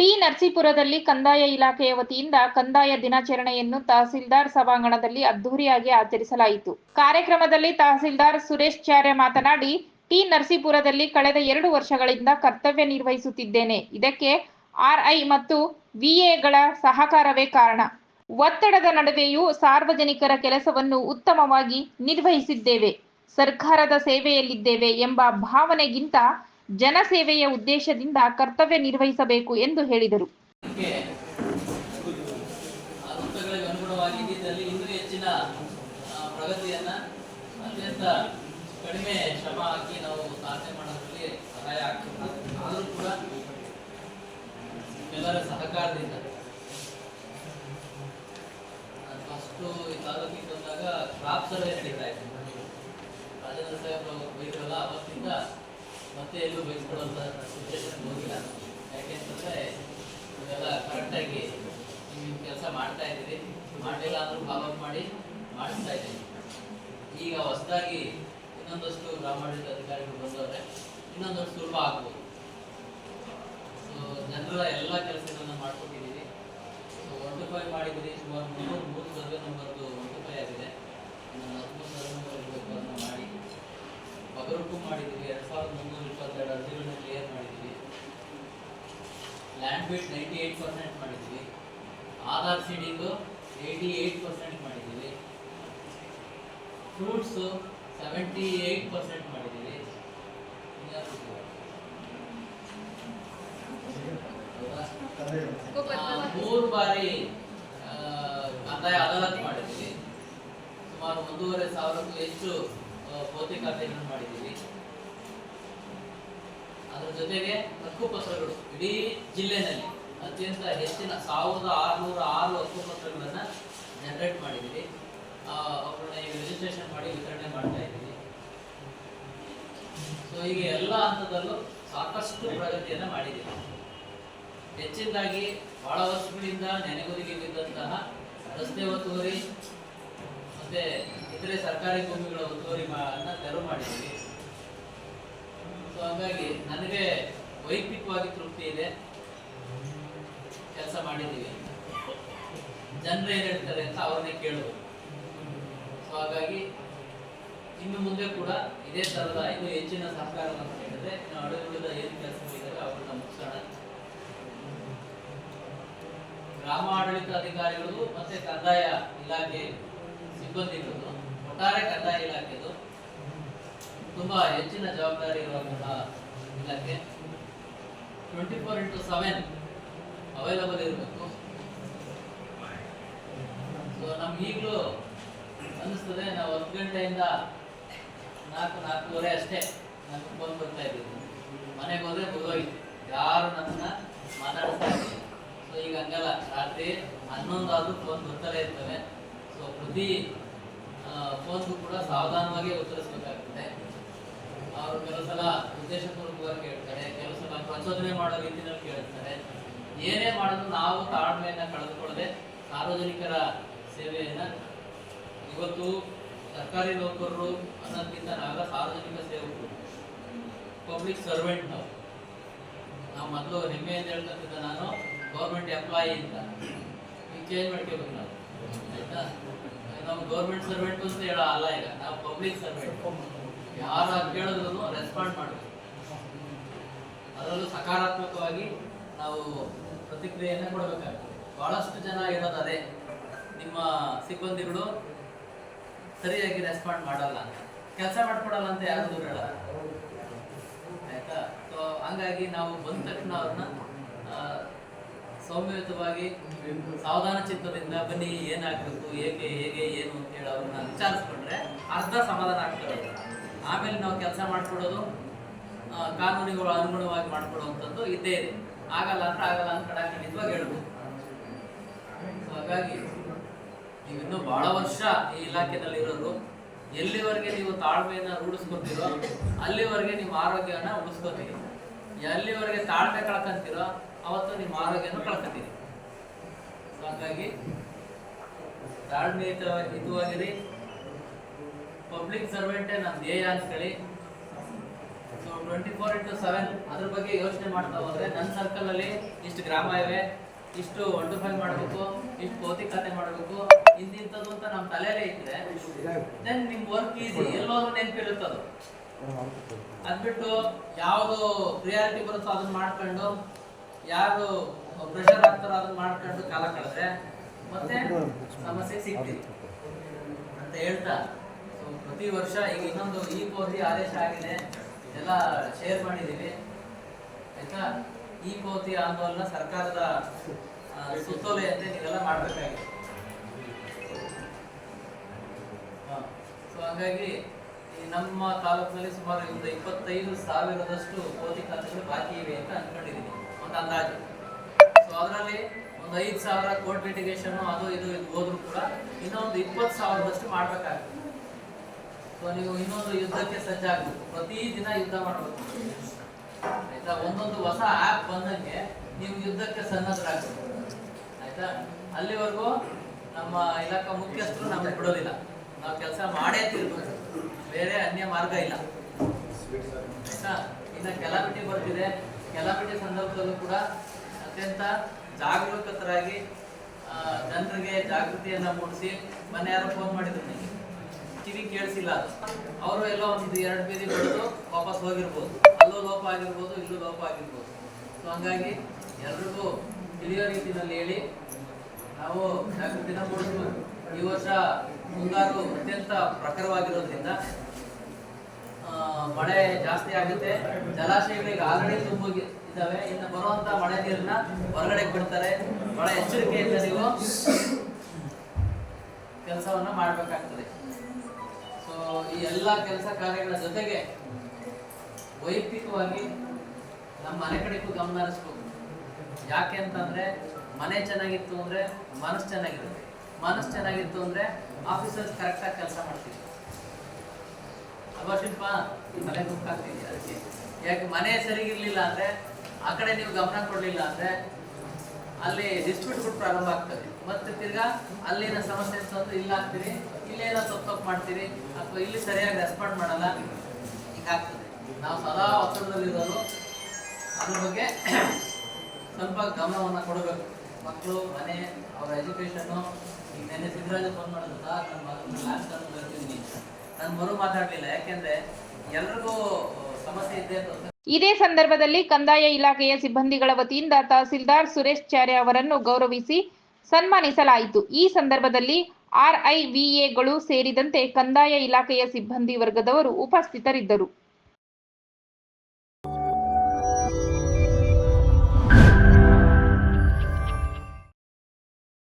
T ನರಸೀಪುರದಲ್ಲಿ ಕಂದಾಯ ಇಲಾಖೆಯ ವತಿಯಿಂದ ಕಂದಾಯ ದಿನಾಚರಣೆಯನ್ನು ತಹಸೀಲ್ದಾರ್ ಸಭಾಂಗಣದಲ್ಲಿ ಅದ್ದೂರಿಯಾಗಿ ಆಚರಿಸಲಾಯಿತು. ಕಾರ್ಯಕ್ರಮದಲ್ಲಿ ತಹಸೀಲ್ದಾರ್ ಸುರೇಶ್ ಚಾರ್ಯ ಮಾತನಾಡಿ, ಟಿ ನರಸೀಪುರದಲ್ಲಿ ಕಳೆದ ಎರಡು ವರ್ಷಗಳಿಂದ ಕರ್ತವ್ಯ ನಿರ್ವಹಿಸುತ್ತಿದ್ದೇನೆ. ಇದಕ್ಕೆ ಆರ್ಐ ಮತ್ತು ವಿಎಗಳ ಸಹಕಾರವೇ ಕಾರಣ. ಒತ್ತಡದ ನಡುವೆಯೂ ಸಾರ್ವಜನಿಕರ ಕೆಲಸವನ್ನು ಉತ್ತಮವಾಗಿ ನಿರ್ವಹಿಸಿದ್ದೇವೆ. ಸರ್ಕಾರದ ಸೇವೆಯಲ್ಲಿದ್ದೇವೆ ಎಂಬ ಭಾವನೆಗಿಂತ ಜನಸೇವೆಯ ಉದ್ದೇಶದಿಂದ ಕರ್ತವ್ಯ ನಿರ್ವಹಿಸಬೇಕು ಎಂದು ಹೇಳಿದರು. ಸಹಕಾರದಿಂದ. ಕ್ರಾಪ್ ಸರ್ವೆ ನಡೀತಾ ಇತ್ತು. ರಾಜೇಂದ್ರ ಸಾಹೇಬ್ ಬೈದ್ರಲ್ಲ, ಅವತ್ತಿಂದ ಮತ್ತೆ ಎಲ್ಲೂ ಬೈಸ್ಕೊಳ್ಳುವಂಥ ಸಿಚುವೇಶನ್ ಹೋಗಿಲ್ಲ. ಯಾಕೆಂತಂದ್ರೆ ಇವೆಲ್ಲ ಕರೆಕ್ಟಾಗಿ ನೀವು ಕೆಲಸ ಮಾಡ್ತಾ ಇದ್ದೀರಿ. ಮಾಡಲಿಲ್ಲ ಅಂದ್ರೂ ಫಾಲೋ ಮಾಡಿ ಮಾಡಿಸ್ತಾ ಇದ್ದೀರಿ. ಈಗ ಹೊಸದಾಗಿ ಇನ್ನೊಂದಷ್ಟು ಗ್ರಾಮಾಡಳಿತ ಅಧಿಕಾರಿಗಳು ಬಂದವ್ರೆ, ಇನ್ನೊಂದಷ್ಟು ಸುಲಭ ಆಗ್ಬೋದು. ಸೊ ಜನರ ಎಲ್ಲ ಕೆಲಸಗಳನ್ನು ಮಾಡ್ಕೊಟ್ಟಿದ್ದೀವಿ ಸೊ ಒನ್ ಫೈವ್ ಮಾಡಿದ್ದೀರಿ. ಸುಮಾರು ಮುನ್ನೂರು, ಮೂರು ಸರ್ವೆ ನಂಬರ್ದು ಒನ್ ಟು ಫೈವ್ ಆಗಿದೆ. ಹದಿಮೂರು ಸರ್ವೆ ನಂಬರ್ ಮಾಡಿ ಬಗರುಕು ಮಾಡಿದ್ದೀವಿ ಎರಡು ಸಾವಿರದ ಮುನ್ನೂರ ಇಪ್ಪತ್ತೆರಡು ಅರ್ಜಿಗಳನ್ನ ಕ್ಲಿಯರ್ ಮಾಡಿದ್ದೀವಿ ಲ್ಯಾಂಡ್ ಬಿಟ್ ನೈಂಟಿ ಏಯ್ಟ್ ಪರ್ಸೆಂಟ್ ಮಾಡಿದ್ದೀವಿ Aadhaar seeding eighty eight percent ಮಾಡಿದ್ದೀವಿ ಫ್ರೂಟ್ಸು ಸೆವೆಂಟಿ ಏಯ್ಟ್ ಪರ್ಸೆಂಟ್ ಮಾಡಿದ್ದೀವಿ ಮೂರು ಬಾರಿ ಕಂದಾಯ ಅದಾಲತ್ ಮಾಡಿದ್ದೀವಿ ಸುಮಾರು ಒಂದೂವರೆ ಸಾವಿರಕ್ಕೂ ಹೆಚ್ಚು ಖಾತೆಗಳನ್ನು ಮಾಡಿದ್ದೀವಿ. ಅದರ ಜೊತೆಗೆ ಹಕ್ಕುಪತ್ರಗಳು ಇಡೀ ಜಿಲ್ಲೆನಲ್ಲಿ ಅತ್ಯಂತ ಹೆಚ್ಚಿನ ಸಾವಿರದ ಆರುನೂರ ಆರು ಹಕ್ಕುಪತ್ರಗಳನ್ನು ಜನರೇಟ್ ಮಾಡಿದ್ದೀವಿ. ಅವುಗಳನ್ನ ಈಗ ರಿಜಿಸ್ಟ್ರೇಷನ್ ಮಾಡಿ ವಿತರಣೆ ಮಾಡ್ತಾ ಇದ್ದೀವಿ. ಸೊ ಹೀಗೆ ಎಲ್ಲ ಹಂತದಲ್ಲೂ ಸಾಕಷ್ಟು ಪ್ರಗತಿಯನ್ನು ಮಾಡಿದ್ದೀವಿ. ಹೆಚ್ಚಿನದಾಗಿ ಬಹಳ ವರ್ಷಗಳಿಂದ ನೆನೆಗುದಿಗೆ ಬಿದ್ದಂತಹ ರಸ್ತೆ ಒತ್ತುವರಿ ಮತ್ತೆ ಇತರೆ ಸರ್ಕಾರಿ ಭೂಮಿಗಳ ಒತ್ತುವರಿ ತೆರವು ಮಾಡಿದ್ವಿ ಸೊ ಹಾಗಾಗಿ ನನಗೆ ವೈಯಕ್ತಿಕವಾಗಿ ತೃಪ್ತಿ ಇದೆ. ಕೆಲಸ ಮಾಡಿದ್ದೀವಿ ಜನರು ಏನ್ ಹೇಳ್ತಾರೆ ಅಂತ ಅವ್ರನ್ನೇ ಕೇಳುವುದು ಸೊ ಹಾಗಾಗಿ ಇನ್ನು ಮುಂದೆ ಕೂಡ ಇದೇ ಥರದ ಇನ್ನು ಹೆಚ್ಚಿನ ಸಹಕಾರವನ್ನು ಹೇಳಿದ್ರೆ ನಾವು ಅಡುಗುಳಿದ ಏನು ಕೆಲಸಗಳಿದ್ದಾವೆ ಅವ್ರನ್ನ ಮುಗಿಸೋಣ. ಗ್ರಾಮ ಆಡಳಿತ ಅಧಿಕಾರಿಗಳು ಮತ್ತೆ ಕಂದಾಯ ಇಲಾಖೆ ಸಿಬ್ಬಂದಿಗಳು ಒಟ್ಟಾರೆ ಕಂದಾಯ ಇಲಾಖೆದು ತುಂಬಾ ಹೆಚ್ಚಿನ ಜವಾಬ್ದಾರಿ ಇರುವಂತಹ ಇಲಾಖೆ. Twenty four into seven available ಇರಬೇಕು. ಸೊ ನಮ್ಗೆ ಈಗಲೂ ಅನ್ನಿಸ್ತದೆ, ನಾವು ಹತ್ತು ಗಂಟೆಯಿಂದ ನಾಲ್ಕು, ನಾಲ್ಕೂವರೆ ಅಷ್ಟೇ ನಮ್ಗೆ ಫೋನ್ ಬರ್ತಾ ಇದ್ದೀವಿ ಮನೆಗೆ ಹೋದ್ರೆ ಮುಗಿದೋಯ್ತು ಯಾರು ನನ್ನ ಮಾತಾಡ್ತಾ ಇದ್ದೀವಿ ಸೊ ಈಗ ಹಂಗಲ್ಲ. ರಾತ್ರಿ ಹನ್ನೊಂದಾದ್ರೂ ಫೋನ್ ಬರ್ತಾನೆ ಇರ್ತವೆ. ಸೊ ಪ್ರತಿ ಫೋನ್ಗೂ ಕೂಡ ಸಾವಧಾನವಾಗಿ ಉತ್ತರಿಸಬೇಕಾಗುತ್ತೆ. ಅವರು ಕೆಲವು ಸಲ ಉದ್ದೇಶಪೂರ್ವಕವಾಗಿ ಕೇಳ್ತಾರೆ, ಕೆಲವು ಸಲ ಪ್ರಚೋದನೆ ಮಾಡೋ ರೀತಿಯಲ್ಲಿ ಕೇಳ್ತಾರೆ. ಏನೇ ಮಾಡಿದ್ರು ನಾವು ತಾಳ್ಮೆಯನ್ನು ಕಳೆದುಕೊಳ್ಳದೆ ಸಾರ್ವಜನಿಕರ ಸೇವೆಯನ್ನು ಇವತ್ತು ಸರ್ಕಾರಿ ನೌಕರರು ಅನ್ನೋದಕ್ಕಿಂತ ನಾವೆಲ್ಲ ಸಾರ್ವಜನಿಕ ಸೇವಕರು ಪಬ್ಲಿಕ್ ಸರ್ವೆಂಟ್ ನಾವು. ನಾವು ಮೊದಲು ಹೆಮ್ಮೆಯಿಂದ ಹೇಳ್ತಕ್ಕಂಥ ನಾನು ಗೌರ್ಮೆಂಟ್ ಎಂಪ್ಲಾಯಿ ಅಂತ. ಈಗ ಚೇಂಜ್ ಮಾಡ್ಕೋಬೇಕು ನಾವು. ಆಯ್ತಾ ನಾವು ಗೌರ್ಮೆಂಟ್ ಸರ್ವೆಂಟ್ ಅಂತ ಹೇಳೋ ಅಲ್ಲ ಈಗ, ನಾವು ಪಬ್ಲಿಕ್ ಸರ್ವೆಂಟ್ ಯಾರು ಕೇಳಿದ್ರು ರೆಸ್ಪಾಂಡ್ ಮಾಡಬೇಕು. ಅದರಲ್ಲೂ ಸಕಾರಾತ್ಮಕವಾಗಿ ನಾವು ಪ್ರತಿಕ್ರಿಯೆಯನ್ನು ಕೊಡಬೇಕಾಗ್ತದೆ. ಬಹಳಷ್ಟು ಜನ ಇರೋದು ನಿಮ್ಮ ಸಿಬ್ಬಂದಿಗಳು ಸರಿಯಾಗಿ ರೆಸ್ಪಾಂಡ್ ಮಾಡಲ್ಲ ಅಂತ. ಕೆಲಸ ಮಾಡ್ಕೊಡಲ್ಲ ಅಂತ ಯಾರು ದೂರ ಹೇಳಲ್ಲ. ಆಯ್ತಾ? ಸೊ ಹಂಗಾಗಿ ನಾವು ಬಂದ ತಕ್ಷಣ ಅವ್ರನ್ನ ಸೌಮ್ಯಯುತವಾಗಿ ಸಾವಧಾನ ಚಿತ್ತದಿಂದ ಬನ್ನಿ, ಏನಾಗಬೇಕು, ಏಕೆ, ಹೇಗೆ, ಏನು ಅಂತ ಹೇಳಿ ಅವ್ರನ್ನ ವಿಚಾರಿಸ್ಕೊಂಡ್ರೆ ಅರ್ಧ ಸಮಾಧಾನ ಆಗ್ತದೆ ಆಮೇಲೆ ನಾವು ಕೆಲಸ ಮಾಡ್ಕೊಡೋದು ಕಾನೂನಿಗಳು ಅನುಗುಣವಾಗಿ ಮಾಡ್ಕೊಡುವಂಥದ್ದು ಇದ್ದೇ ಇದೆ. ಆಗಲ್ಲ ಅಂದ್ರೆ ಆಗಲ್ಲ ಅಂತ ಕಡಾಖಂಡಿತವಾಗಿ ಹೇಳ್ಬೋದು. ಸೊ ಹಾಗಾಗಿ ನೀವು ಇನ್ನೂ ಬಹಳ ವರ್ಷ ಈ ಇಲಾಖೆಯಲ್ಲಿ ಇರೋರು ಎಲ್ಲಿವರೆಗೆ ನೀವು ತಾಳ್ಮೆಯನ್ನು ರೂಢಿಸ್ಕೊತೀರೋ, ಅಲ್ಲಿವರೆಗೆ ನಿಮ್ಮ ಆರೋಗ್ಯನ ಉಳಿಸ್ಕೊತೀರಿ. ಎಲ್ಲಿವರೆಗೆ ತಾಳ್ಮೆ ಕಳ್ಕೊಂತೀರೋ ಅವತ್ತು ನಿಮ್ಮ ಆರೋಗ್ಯನೂ ಕಳ್ಕೊತೀರಿ ಸೊ ಹಾಗಾಗಿ ತಾಳ್ಮೆ ಹಿತವಾಗಿರಿ ಪಬ್ಲಿಕ್ ಸರ್ವೆಂಟೇ ನಮ್ಮ ಧ್ಯೇಯ ಅಂತೇಳಿ so twenty four into seven ಅದ್ರ ಬಗ್ಗೆ ಯೋಚನೆ ಮಾಡ್ತಾ ಹೋದ್ರೆ ನನ್ನ ಸರ್ಕಲ್ ಅಲ್ಲಿ ಇಷ್ಟು ಗ್ರಾಮ ಇವೆ, ಇಷ್ಟು ಫೈವ್ ಮಾಡಬೇಕು, ಇಷ್ಟು ಪೋತಿ ಖಾತೆ ಮಾಡಬೇಕು ಇಂದಿಂಥದ್ದು ಅಂತ ನಮ್ಮ ತಲೆಯಲ್ಲೇ ಇದ್ರೆ ದೆನ್ ನಿಮ್ಮ ವರ್ಕ್ ಈಸಿ ಎಲ್ಲೋದ್ರೂ ನೆನಪಿರುತ್ತದು ಅದ್ಬಿಟ್ಟು ಯಾವುದು ಪ್ರಿಯಾರಿಟಿ ಬರುತ್ತೋ ಅದನ್ನ ಮಾಡ್ಕೊಂಡು ಯಾರು ಪ್ರೆಷರ್ ಆಗ್ತಾರೋ ಅದನ್ನ ಮಾಡ್ಕೊಂಡು ಕಾಲ ಕಳೆದ್ರೆ ಮತ್ತೆ ಸಮಸ್ಯೆ ಸಿಗ್ತೀವಿ ಅಂತ ಹೇಳ್ತಾ ಪ್ರತಿ ವರ್ಷ ಈಗ ಇನ್ನೊಂದು ಈ ಕೋತಿ ಆದೇಶ ಆಗಿದೆ ಎಲ್ಲ ಶೇರ್ ಮಾಡಿದ್ದೀವಿ ಆಯ್ತಾ? ಈ ಪೋತಿ ಆಂದೋಲನ ಸರ್ಕಾರದ ಆ, ಸುತ್ತೋಲೆಯಂತೆ ನೀವೆಲ್ಲ ಮಾಡಬೇಕಾಗಿದೆ. ಸೊ ಹಾಗಾಗಿ ಈ ನಮ್ಮ ತಾಲೂಕಿನಲ್ಲಿ ಸುಮಾರು ಇಂದ ಇಪ್ಪತ್ತೈದು ಸಾವಿರದಷ್ಟು ಕೋತಿ ಖಾತೆಗಳು ಬಾಕಿ ಇವೆ ಅಂತ ಅನ್ಕೊಂಡಿದ್ದೀನಿ ಒಂದು ಅಂದಾಜು ಸೊ ಅದರಲ್ಲಿ ಒಂದು ಐದು ಸಾವಿರ ಕೋರ್ಟ್ ಲಿಟಿಗೇಷನ್ ಅದು ಇದು ಇದು ಹೋದ್ರು ಕೂಡ ಇನ್ನೊಂದು ಇಪ್ಪತ್ತು ಸಾವಿರದಷ್ಟು ಮಾಡ್ಬೇಕಾಗುತ್ತೆ. ಸೊ ನೀವು ಇನ್ನೊಂದು ಯುದ್ಧಕ್ಕೆ ಸಜ್ಜಾಗಬೇಕು. ಪ್ರತಿ ದಿನ ಯುದ್ಧ ಮಾಡಬೇಕು. ಆಯ್ತಾ? ಒಂದೊಂದು ಹೊಸ ಆ್ಯಪ್ ಬಂದಂಗೆ ನೀವು ಯುದ್ಧಕ್ಕೆ ಸನ್ನದ್ಧರಾಗಬೇಕು ಆಯ್ತಾ? ಅಲ್ಲಿವರೆಗೂ ನಮ್ಮ ಇಲಾಖಾ ಮುಖ್ಯಸ್ಥರು ನಮಗೆ ಬಿಡೋದಿಲ್ಲ ನಾವು ಕೆಲಸ ಮಾಡೇ ತಿರ್ಬೇಕು. ಬೇರೆ ಅನ್ಯ ಮಾರ್ಗ ಇಲ್ಲ. ಆಯ್ತಾ? ಇನ್ನು ಕೆಲಾಮಿಟಿ ಬರ್ತಿದೆ. ಕೆಲಾಮಿಟಿ ಸಂದರ್ಭದಲ್ಲೂ ಕೂಡ ಅತ್ಯಂತ ಜಾಗರೂಕತರಾಗಿ ಜನರಿಗೆ ಜಾಗೃತಿಯನ್ನ ಮೂಡಿಸಿ ಮೊನ್ನೆ ಯಾರೋ ಫೋನ್ ಮಾಡಿದ್ರು ನನಗೆ ಕಿವಿ ಕೇಳಿಸಿಲ್ಲ ಅವರು ಎಲ್ಲ ಒಂದು ಎರಡು ಬೀದಿ ಬಿಟ್ಟು ವಾಪಸ್ ಹೋಗಿರ್ಬೋದು. ಅಲ್ಲೂ ಲೋಪ ಆಗಿರ್ಬೋದು, ಇಲ್ಲೂ ಲೋಪ ಆಗಿರ್ಬೋದು. ಸೊ ಹಂಗಾಗಿ ಎಲ್ರಿಗೂ ತಿಳಿಯೋ ರೀತಿಯಲ್ಲಿ ಹೇಳಿ ನಾವು ಜಾಗೃತಿನ ಮೂಡಿಸ್ಬೋದು ಈ ವರ್ಷ ಮುಂಗಾರು ಅತ್ಯಂತ ಪ್ರಖರವಾಗಿರೋದ್ರಿಂದ ಮಳೆ ಜಾಸ್ತಿ ಆಗುತ್ತೆ. ಜಲಾಶಯಗಳಿಗೆ ಆಲ್ರೆಡಿ ತುಂಬೋಗಿ ಇದ್ದಾವೆ. ಇನ್ನು ಬರುವಂತ ಮಳೆ ನೀರನ್ನ ಹೊರಗಡೆ ಬಿಡ್ತಾರೆ ಬಹಳ ಎಚ್ಚರಿಕೆಯಿಂದ ನೀವು ಕೆಲಸವನ್ನ ಮಾಡಬೇಕಾಗ್ತದೆ. ಸೊ ಈ ಎಲ್ಲ ಕೆಲಸ ಕಾರ್ಯಗಳ ಜೊತೆಗೆ ವೈಯಕ್ತಿಕವಾಗಿ ನಮ್ಮ ಮನೆ ಕಡೆಗೂ ಗಮನ ಹರಿಸ್ಬೇಕು. ಯಾಕೆ ಅಂತಂದ್ರೆ ಮನೆ ಚೆನ್ನಾಗಿತ್ತು ಅಂದ್ರೆ ಮನಸ್ಸು ಚೆನ್ನಾಗಿರುತ್ತೆ. ಮನಸ್ಸು ಚೆನ್ನಾಗಿತ್ತು ಅಂದ್ರೆ ಆಫೀಸರ್ಸ್ ಕರೆಕ್ಟಾಗಿ ಕೆಲಸ ಮಾಡ್ತೀವಿ ಅಲ್ವಾ ಶಿಲ್ಪ ಮನೆ ಆಗ್ತೀನಿ ಅದಕ್ಕೆ. ಯಾಕೆ ಮನೆ ಸರಿಗಿರ್ಲಿಲ್ಲ ಅಂದ್ರೆ, ಆ ಕಡೆ ನೀವು ಗಮನ ಕೊಡಲಿಲ್ಲ ಅಂದ್ರೆ, ಅಲ್ಲಿ ಡಿಸ್ಪ್ಯೂಟ್ಗಳು ಪ್ರಾರಂಭ ಆಗ್ತದೆ. ಮತ್ತೆ ತಿರ್ಗಾ ಅಲ್ಲಿನ ಸಮಸ್ಯೆ ಅಂತಂದು ಇಲ್ಲ ಆಗ್ತೀರಿ ಇಲ್ಲೇನೋ ತಪ್ಪು ತಪ್ಪು ಮಾಡ್ತೀರಿ, ಅಥವಾ ಇಲ್ಲಿ ಸರಿಯಾಗಿ ರೆಸ್ಪಾಂಡ್ ಮಾಡಲ್ಲ ಹೀಗಾಗ್ತದೆ ನಾವು ಸದಾ ಒತ್ತಡದಲ್ಲಿರೋರು ಅದ್ರ ಬಗ್ಗೆ ಸ್ವಲ್ಪ ಗಮನವನ್ನು ಕೊಡಬೇಕು. ಮಕ್ಕಳು, ಮನೆ, ಅವರ ಎಜುಕೇಷನ್ನು ಈಗ ನೆನ್ನೆ ಸಿದ್ದರಾಜ ಫೋನ್ ಮಾಡಿದ್ರು, ಸರ್ ನನ್ನ ಮಗನ ಲಾಸ್ಟ್ ಟರ್ಮ್ ಬರ್ತೀನಿ ಇದೇ ಸಂದರ್ಭದಲ್ಲಿ ಕಂದಾಯ ಇಲಾಖೆಯ ಸಿಬ್ಬಂದಿಗಳ ವತಿಯಿಂದ ತಹಸೀಲ್ದಾರ್ ಸುರೇಶ್ ಚಾರ್ಯ ಅವರನ್ನು ಗೌರವಿಸಿ ಸನ್ಮಾನಿಸಲಾಯಿತು. ಈ ಸಂದರ್ಭದಲ್ಲಿ ಆರ್ಐವಿಎಗಳು ಸೇರಿದಂತೆ ಕಂದಾಯ ಇಲಾಖೆಯ ಸಿಬ್ಬಂದಿ ವರ್ಗದವರು ಉಪಸ್ಥಿತರಿದ್ದರು.